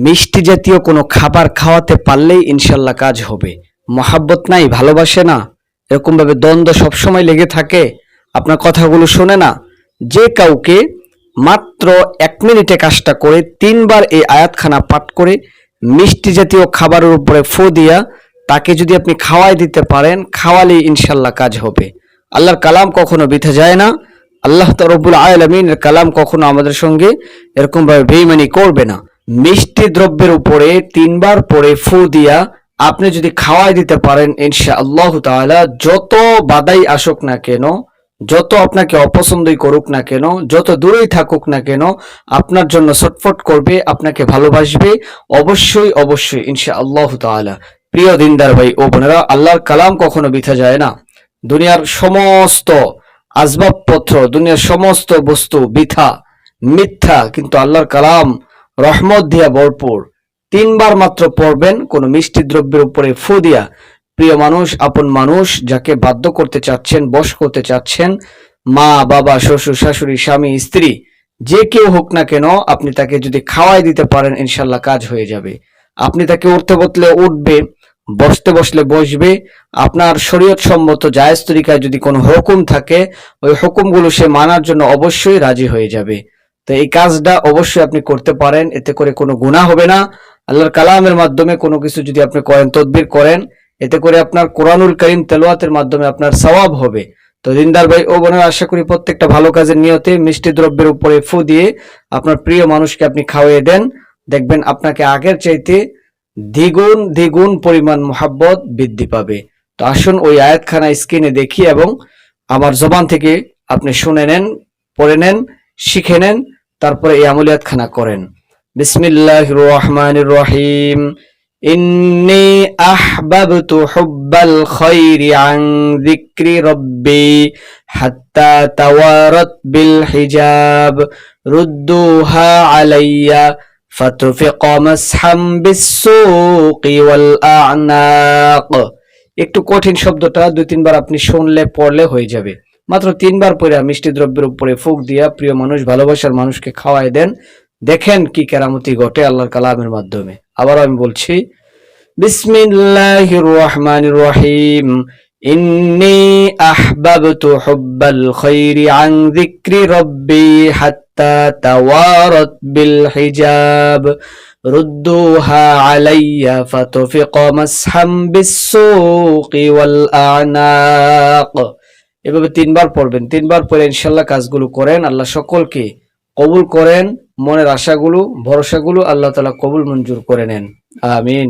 মিষ্টি জাতীয় কোনো খাবার খাওয়াতে পারলেই ইনশাল্লাহ কাজ হবে। মহাব্বত নাই, ভালোবাসে না। এরকমভাবে দ্বন্দ্ব সবসময় লেগে থাকে। আপনার কথাগুলো শোনে না। যে কাউকে মাত্র এক মিনিটে কাজটা করে তিনবার এই আয়াতখানা পাঠ করে মিষ্টি জাতীয় খাবারের উপরে ফু দিয়া তাকে যদি আপনি খাওয়াই দিতে পারেন, খাওয়ালেই ইনশাল্লাহ কাজ হবে। আল্লাহর কালাম কখনো বিথে যায় না। আল্লাহ রব্বুল আলমিনের কালাম কখনো আমাদের সঙ্গে এরকমভাবে বেইমানি করবে না। মিষ্টি দ্রব্যের উপরে তিনবার পরে ফু দিয়া আপনি যদি খাওয়াই দিতে পারেন ইনশা আল্লাহ তাআলা, যত বাধাই আসুক না কেন, যত আপনাকে অপছন্দই করুক না কেন, যত দূরেই থাকুক না কেন, আপনার জন্য ছটফট করবে, আপনাকে ভালোবাসবে, অবশ্যই অবশ্যই ইনশা আল্লাহ তাআলা। প্রিয় দিনদার ভাই ও বোনেরা, আল্লাহর কালাম কখনো বিথা যায় না। দুনিয়ার সমস্ত আসবাবপত্র, দুনিয়ার সমস্ত বস্তু বিথা, মিথ্যা, কিন্তু আল্লাহর কালাম রহমত দিয়া ভরপুর। তিনবার মাত্র পড়বেন, কোনো মিষ্টি দ্রব্যের উপরে ফু দিয়া। প্রিয় মানুষ, আপন মানুষ, যাকে বাধ্য করতে চাচ্ছেন, বশ করতে চাচ্ছেন, মা, বাবা, শ্বশুর, শাশুড়ি, স্বামী, স্ত্রী, যে কেউ হোক না কেন, আপনি তাকে যদি খাওয়াই দিতে পারেন, ইনশাল্লাহ কাজ হয়ে যাবে। আপনি তাকে উঠতে বসলে উঠবে, বসতে বসলে বসবে। আপনার শরীয়ত সম্মত জায়েজ তরিকায় যদি কোনো হুকুম থাকে, ওই হুকুমগুলো সে মানার জন্য অবশ্যই রাজি হয়ে যাবে। তো এই কাজটা অবশ্যই আপনি করতে পারেন, এতে করে কোনো গুনাহ হবে না। আল্লাহর কালামের মাধ্যমে কোনো কিছু যদি আপনি করেন, তদবির করেন, এতে করে আপনার কোরআনুল করিম তেলোয়াতের মাধ্যমে আপনার সওয়াব হবে। তো দিনদার ভাই ও বোনের, আশা করি প্রত্যেকটা ভালো কাজের নিয়তে মিষ্টি দ্রব্যের উপরে ফু দিয়ে আপনার প্রিয় মানুষকে আপনি খাওয়িয়ে দেন। দেখবেন আপনাকে আগের চাইতে দ্বিগুণ দ্বিগুণ পরিমাণ মোহাব্বত বৃদ্ধি পাবে। তো আসুন ওই আয়াতখানা স্ক্রিনে দেখি এবং আমার জবান থেকে আপনি শুনে নেন, পড়ে নেন, শিখে নেন। তারপরে এই আমলিয়াত খানা করেন। বিসমিল্লাহ রহমান রহিম। ইন্নি আহবাবতু হুব্বাল খাইরি আন যিকরি রব্বি হাত্তা তাওয়ারাত বিল হিজাব। রুদ্দুহা আলাইয়া ফাতুফিক মাসহাম বিসসুকি ওয়াল আ'নাক। একটু কঠিন শব্দটা দুই তিনবার আপনি শুনলে, পড়লে হয়ে যাবে। মাত্র তিনবার পরে মিষ্টি দ্রব্যের উপরে ফুক দিয়া প্রিয় মানুষ ভালোবাসার মানুষকে খাওয়াই দেন দেখেন কি কেরামতি ঘটে আল্লাহর কালামের মাধ্যমে আবারও আমি বলছি বিসমিল্লাহির রহমানির রহিম إني أحببت حب الخير عن ذكر ربي حتى توارت بالحجاب ردوها علي فتفق مسحا بالسوق والأعناق এভাবে তিনবার পড়বেন। তিনবার পরে ইনশাল্লাহ কাজগুলো করেন। আল্লাহ সকলকে কবুল করেন। মনের আশাগুলো, ভরসাগুলো আল্লাহ তালা কবুল মঞ্জুর করে নেন। আমিন।